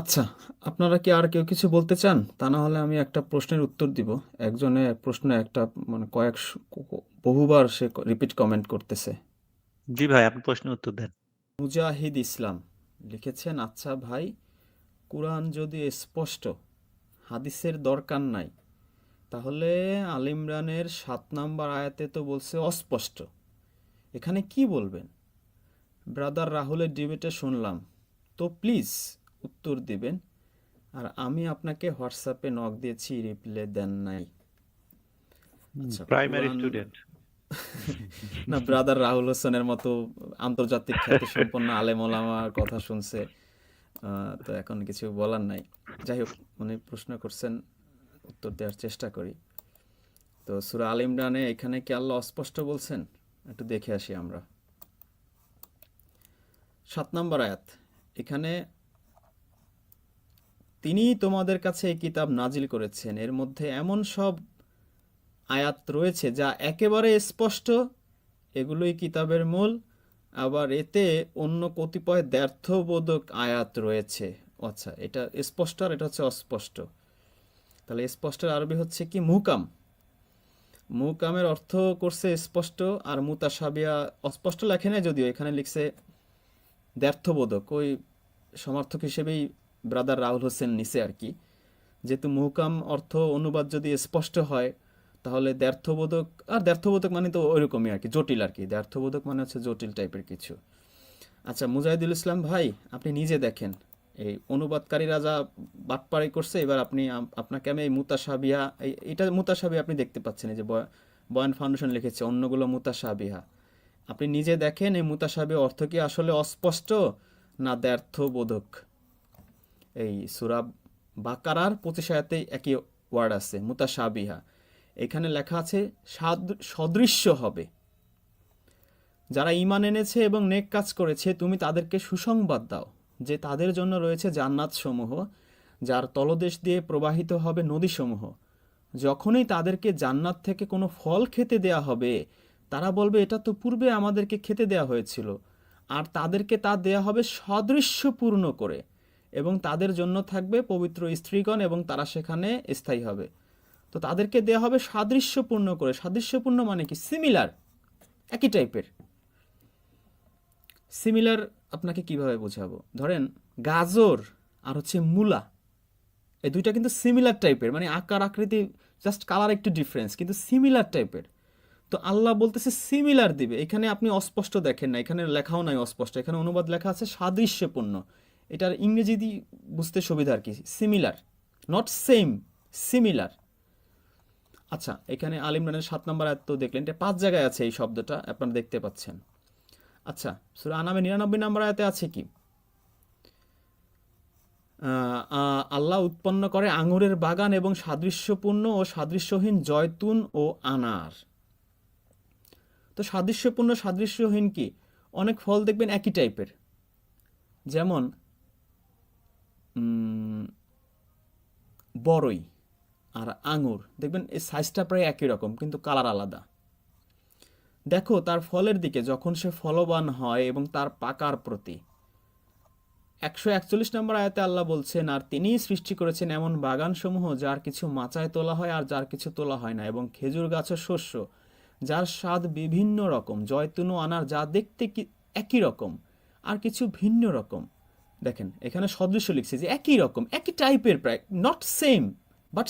আচ্ছা আপনারা কি আর কেউ কিছু বলতে চান? তা না হলে আমি একটা প্রশ্নের উত্তর দিব। একজনে প্রশ্ন একটা মানে কয়েক বহুবার সে রিপিট কমেন্ট করতেছে। জি ভাই আপনি প্রশ্নের উত্তর দেন। মুজাহিদ ইসলাম লিখেছেন আচ্ছা ভাই কোরআন যদি স্পষ্ট হাদিসের দরকার নাই তাহলে আল ইমরানের সাত নাম্বার আয়াতে তো বলছে অস্পষ্ট। এখানে কি বলবেন? ব্রাদার রাহুলের ডিবেটে শুনলাম। তো প্লিজ উত্তর দিবেন। আর আমি আপনাকে হোয়াটসঅ্যাপে নক দিয়েছি রিপ্লাই দেন নাই। আচ্ছা প্রাইমারি স্টুডেন্ট না ব্রাদার রাহুল হোসেনের মতো আন্তর্জাতিক খ্যাতি সম্পন্ন আলেম ওলামার কথা শুনছে। তো এখন কিছু বলার নাই। যাই হোক উনি প্রশ্ন করছেন উত্তর দেওয়ার চেষ্টা করি। তো সুরা আল ইমরানে এখানে কি আল্লাহ অস্পষ্ট বলছেন? একটু দেখে আসি আমরা। সাত নম্বর আয়াত। এখানে তিনি তোমাদের কাছে এই কিতাব নাজিল করেছেন। এর মধ্যে এমন সব আয়াত রয়েছে যা একেবারে স্পষ্ট। এগুলোই কিতাবের মূল। আবার এতে অন্য কতিপয় দ্ব্যর্থবোধক আয়াত রয়েছে। আচ্ছা এটা স্পষ্ট আর এটা হচ্ছে অস্পষ্ট। তাহলে স্পষ্টের আরবি হচ্ছে কি? মুকাম। মুকামের অর্থ করছে স্পষ্ট আর মুতাসাবিয়া অস্পষ্ট লেখে নাই যদিও। এখানে লিখছে দ্ব্যর্থবোধক। ওই সমর্থক হিসেবেই ব্রাদার রাহুল হোসেন নিছে আর কি। যেহেতু মুহকাম অর্থ অনুবাদ যদি স্পষ্ট হয়, তাহলে দ্ব্যর্থবোধক, আর দ্ব্যর্থবোধক মানে তো ওইরকমই আর কি, জটিল আর কি। দ্ব্যর্থবোধক মানে হচ্ছে জটিল টাইপের কিছু। আচ্ছা মুজাহিদুল ইসলাম ভাই, আপনি নিজে দেখেন, এই অনুবাদকারীরা যা বাটপাড়ি করছে, এবার আপনি আপনাকে আমি এই মুতাসাবিহা এটা মুতাসাবিহা আপনি দেখতে পাচ্ছেন, এই যে বয়- বয়ান ফাউন্ডেশন লিখেছে, অন্যগুলো মুতাসাবিহা আপনি নিজে দেখেন, এই মুতাসাবি অর্থ কি আসলে অস্পষ্ট, না দ্ব্যর্থবোধক? এই সুরা বাকারার পঁচিশ আয়াতেই একই ওয়ার্ড আছে মুতাসাবিহা এখানে লেখা আছে, সাদ- সদৃশ্য হবে। যারা ঈমান এনেছে এবং নেক কাজ করেছে, তুমি তাদেরকে সুসংবাদ দাও, যে তাদের জন্য রয়েছে জান্নাত সমূহ যার তলদেশ দিয়ে প্রবাহিত হবে নদীসমূহ। যখনই তাদেরকে জান্নাত থেকে কোনো ফল খেতে দেয়া হবে, তারা বলবে, এটা তো পূর্বে আমাদেরকে খেতে দেয়া হয়েছিল। আর তাদেরকে তা দেয়া হবে সদৃশ্যপূর্ণ করে। এবং তাদের জন্য থাকবে পবিত্র স্ত্রীগণ এবং তারা সেখানে স্থায়ী হবে। তো তাদেরকে দেয়া হবে সাদৃশ্যপূর্ণ করে। সাদৃশ্যপূর্ণ মানে কি? সিমিলার একই টাইপের সিমিলার আপনাকে কীভাবে বোঝাবো? ধরেন, গাজর আর হচ্ছে মূলা, এই দুইটা কিন্তু সিমিলার টাইপের মানে আকার, আকৃতি জাস্ট কালার একটু ডিফারেন্স কিন্তু সিমিলার টাইপের তো আল্লাহ বলতেছে সিমিলার দিবে। এখানে আপনি অস্পষ্ট দেখেন না, এখানে লেখাও নাই অস্পষ্ট। এখানে অনুবাদ লেখা আছে সাদৃশ্যপূর্ণ। এটার ইংরেজি দিয়ে বুঝতে সুবিধা আর কি সিমিলার নট সেম সিমিলার আচ্ছা এখানে আল ইমরানের সাত নম্বর আয়াত তো দেখলেন, এটা পাঁচ জায়গায় আছে এই শব্দটা, আপনারা দেখতে পাচ্ছেন। আচ্ছা সুরা আনামে নিরানব্বই নম্বর আয়াতে আছে কি? আল্লাহ উৎপন্ন করে আঙুরের বাগান এবং সাদৃশ্যপূর্ণ ও সাদৃশ্যহীন জয়তুন ও আনার। তো সাদৃশ্যপূর্ণ, সাদৃশ্যহীন কি? অনেক ফল দেখবেন একই টাইপের যেমন বড়ই আর আঙুর। দেখবেন এই সাইজটা প্রায় একই রকম, কিন্তু কালার আলাদা। দেখো, তার ফলের দিকে যখন সে ফলবান হয় এবং তার পাকার প্রতি। একশো একচল্লিশ নম্বর আয়াতে আল্লাহ বলছেন, আর তিনিই সৃষ্টি করেছেন এমন বাগানসমূহ যার কিছু মাচায় তোলা হয় আর যার কিছু তোলা হয় না এবং খেজুর গাছের শস্য, যার স্বাদ বিভিন্ন রকম, জয়তুন আনার যা দেখতে কি একই রকম, আর কিছু ভিন্ন রকম। দেখেন, এখানে সদৃশ্য লিখছে যে একই রকম, একই টাইপের প্রায় not same but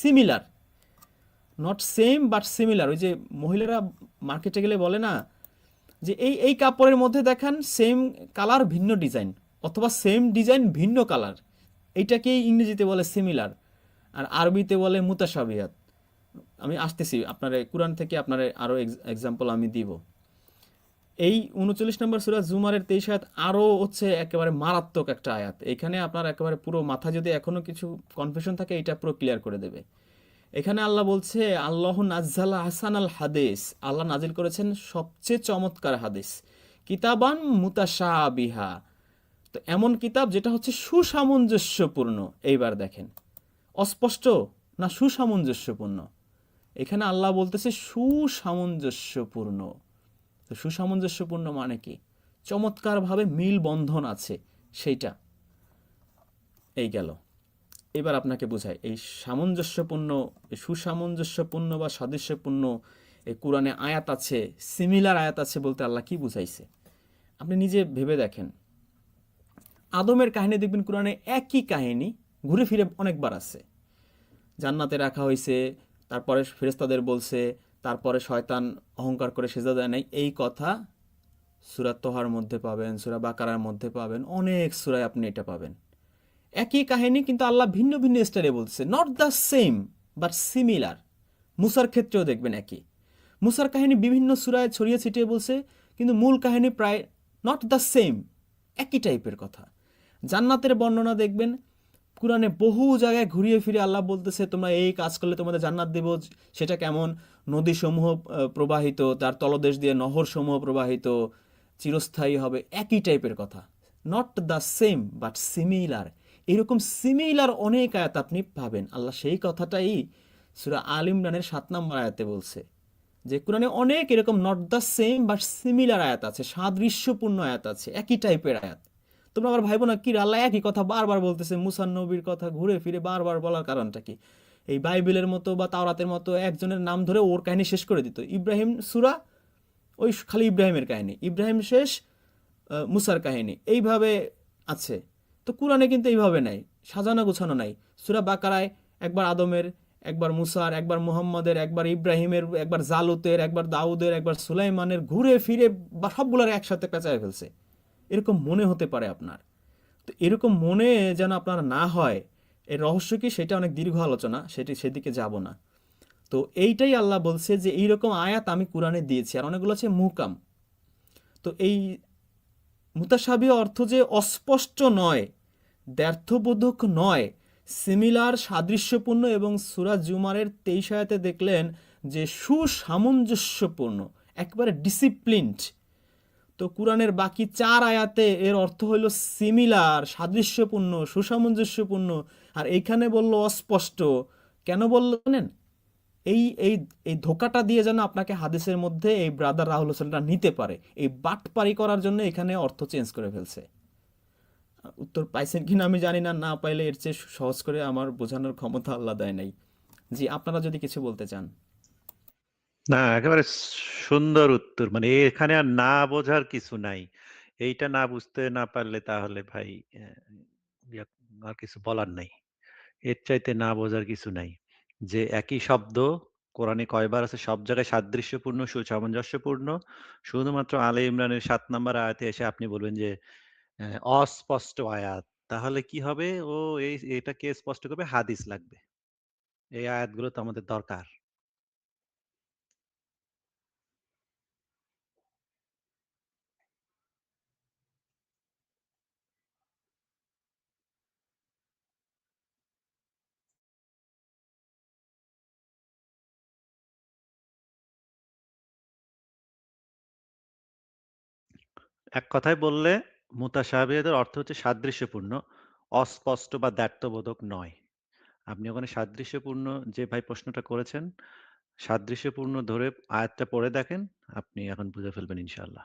similar not same but similar ওই যে মহিলারা মার্কেটে গেলে বলে না যে এই এই কাপড়ের মধ্যে দেখান সেম কালার ভিন্ন ডিজাইন অথবা সেম ডিজাইন ভিন্ন কালার এইটাকেই ইংরেজিতে বলে সিমিলার আর আরবিতে বলে মুতাসাবিয়াত আমি আসতেছি, আপনার, কোরআন থেকে আপনার আরও এক্সাম্পল আমি দিব। এই উনচল্লিশ নম্বর সুরা জুমারের তেইশ আয়াত আরও হচ্ছে একেবারে মারাত্মক একটা আয়াত। এখানে আপনার একেবারে পুরো মাথা যদি এখনও কিছু কনফিউশন থাকে, এটা পুরো ক্লিয়ার করে দেবে। এখানে আল্লাহ বলছে, আল্লাহ নাজ্জালা হাসান আল হাদিস। আল্লাহ নাজিল করেছেন সবচেয়ে চমৎকার হাদিস। কিতাবান মুতাশাবিহা। তো এমন কিতাব যেটা হচ্ছে সুসামঞ্জস্যপূর্ণ। এইবার দেখেন, অস্পষ্ট না সুসামঞ্জস্যপূর্ণ? এখানে আল্লাহ বলতেছে সুসামঞ্জস্যপূর্ণ। তো সুসামঞ্জস্যপূর্ণ মানে কি? চমৎকারভাবে মিল বন্ধন আছে সেইটা। এই গেল। এবার আপনাকে বোঝাই, এই সামঞ্জস্যপূর্ণ সুসামঞ্জস্যপূর্ণ বা সাদৃশ্যপূর্ণ এই কোরআনে আয়াত আছে, সিমিলার আয়াত আছে বলতে আল্লাহ কি বুঝাইছে? আপনি নিজে ভেবে দেখেন। আদমের কাহিনী দেখবেন কোরআনে একই কাহিনী ঘুরে ফিরে অনেকবার আছে। জান্নাতে রাখা হয়েছে তারপরে ফেরেস্তাদের বলছে তারপরে শয়তান অহংকার করে সেজা দেয় নাই। এই কথা সুরা তোহার মধ্যে পাবেন, সুরা বাকারার মধ্যে পাবেন, অনেক সুরায় আপনি এটা পাবেন। একই কাহিনী কিন্তু আল্লাহ ভিন্ন ভিন্ন স্টাইলে বলছে। Not the same but similar মুসার ক্ষেত্রেও দেখবেন একই। মুসার কাহিনী বিভিন্ন সুরায় ছড়িয়ে ছিটিয়ে বলছে, কিন্তু মূল কাহিনী প্রায় নট দ্য সেম একই টাইপের কথা। জান্নাতের বর্ণনা দেখবেন, কোরআনে বহু জায়গায় ঘুরিয়ে ফিরে আল্লাহ বলতেছে, তোমরা এই কাজ করলে তোমাদের জান্নাত দেব, সেটা কেমন? নদীসমূহ প্রবাহিত, তার তলদেশ দিয়ে নহরসমূহ প্রবাহিত, চিরস্থায়ী হবে, একই টাইপের কথা। Not the same but similar এরকম সিমিলার অনেক আয়াত আপনি পাবেন। আল্লাহ সেই কথাটাই সুরা আল ইমরানের সাত নম্বর আয়াতে বলছে যে, কোরআনে অনেক এরকম not the same but similar আয়াত আছে, সাদৃশ্যপূর্ণ আয়াত আছে, একই টাইপের আয়াত। তোমরা আবার ভাইবো না কি আল্লাহ একই কথা বারবার বলতেছে মুসান নবীর কথা ঘুরে ফিরে বারবার বলার কারণটা কি? এই বাইবেলের মতো বা তাওরাতের মতো একজনের নাম ধরে ওর কাহিনী শেষ করে দিত। ইব্রাহিম সুরা, ওই খালি ইব্রাহিমের কাহিনী। ইব্রাহিম শেষ মুসার কাহিনী। এইভাবে আছে। তো কোরআনে কিন্তু এইভাবে নাই। সাজানো গোছানো নাই। সুরা বাকারায় একবার আদমের, একবার মুসার, একবার মুহাম্মদের, একবার ইব্রাহিমের, একবার জালুতের, একবার দাউদের, একবার সুলাইমানের ঘুরে ফিরে বা সবগুলোর একসাথে পেঁচায় ফেলছে। এরকম মনে হতে পারে আপনার। তো এরকম মনে যেন আপনার না হয় এর রহস্য কি? সেটা অনেক দীর্ঘ আলোচনা, সেটি সেদিকে যাব না। তো এইটাই আল্লাহ বলছে যে এইরকম আয়াত আমি কোরআনে দিয়েছি, আর অনেকগুলো আছে মুকাম। তো এই মুতাসাবি অর্থ যে অস্পষ্ট নয়, দ্ব্যর্থবোধক নয়, সিমিলার, সাদৃশ্যপূর্ণ এবং সুরা জুমারের তেইশ আয়াতে দেখলেন যে সুসামঞ্জস্যপূর্ণ, একবারে ডিসিপ্লিনড। তো কোরআনের বাকি চার আয়াতে এর অর্থ হইল সিমিলার, সাদৃশ্যপূর্ণ, সুসামঞ্জস্যপূর্ণ আর এইখানে বলল অস্পষ্ট। কেন বলল জানেন? এই এই এই ধোকাটা দিয়ে যেন আপনাকে হাদিসের মধ্যে এই ব্রাদার রাহুল হোসেনটা নিতে পারে। এই বাটপারি করার জন্য এখানে অর্থ চেঞ্জ করে ফেলছে। উত্তর পাইছেন কিনা আমি জানি না না পাইলে এর চেয়ে সহজ করে আমার বোঝানোর ক্ষমতা আল্লাহ দেয় নাই। জি, আপনারা যদি কিছু বলতে চান। না, একেবারে সুন্দর উত্তর। মানে এখানে আর না বোঝার কিছু নাই। এইটা না বুঝতে না পারলে তাহলে ভাই আর কিছু বলার নাই। এর চাইতে না বোঝার কিছু নাই। যে একই শব্দ, কোরআনে কয়বার আছে, সব জায়গায় সাদৃশ্যপূর্ণ, সুসামঞ্জস্যপূর্ণ। শুধুমাত্র আলে ইমরানের সাত নাম্বার আয়াতে এসে আপনি বলবেন যে অস্পষ্ট আয়াত। তাহলে কি হবে? ও এই এটাকে স্পষ্ট করবে? হাদিস লাগবে। এই আয়াতগুলো তো আমাদের দরকার। এক কথায় বললে মুতাশাবিহাতের অর্থ হচ্ছে সাদৃশ্যপূর্ণ, অস্পষ্ট বা দ্ব্যর্থবোধক নয়। আপনি ওখানে সাদৃশ্যপূর্ণ যে ভাই প্রশ্নটা করেছেন, সাদৃশ্যপূর্ণ ধরে আয়াতটা পড়ে দেখেন, আপনি এখন বুঝে ফেলবেন ইনশাআল্লাহ।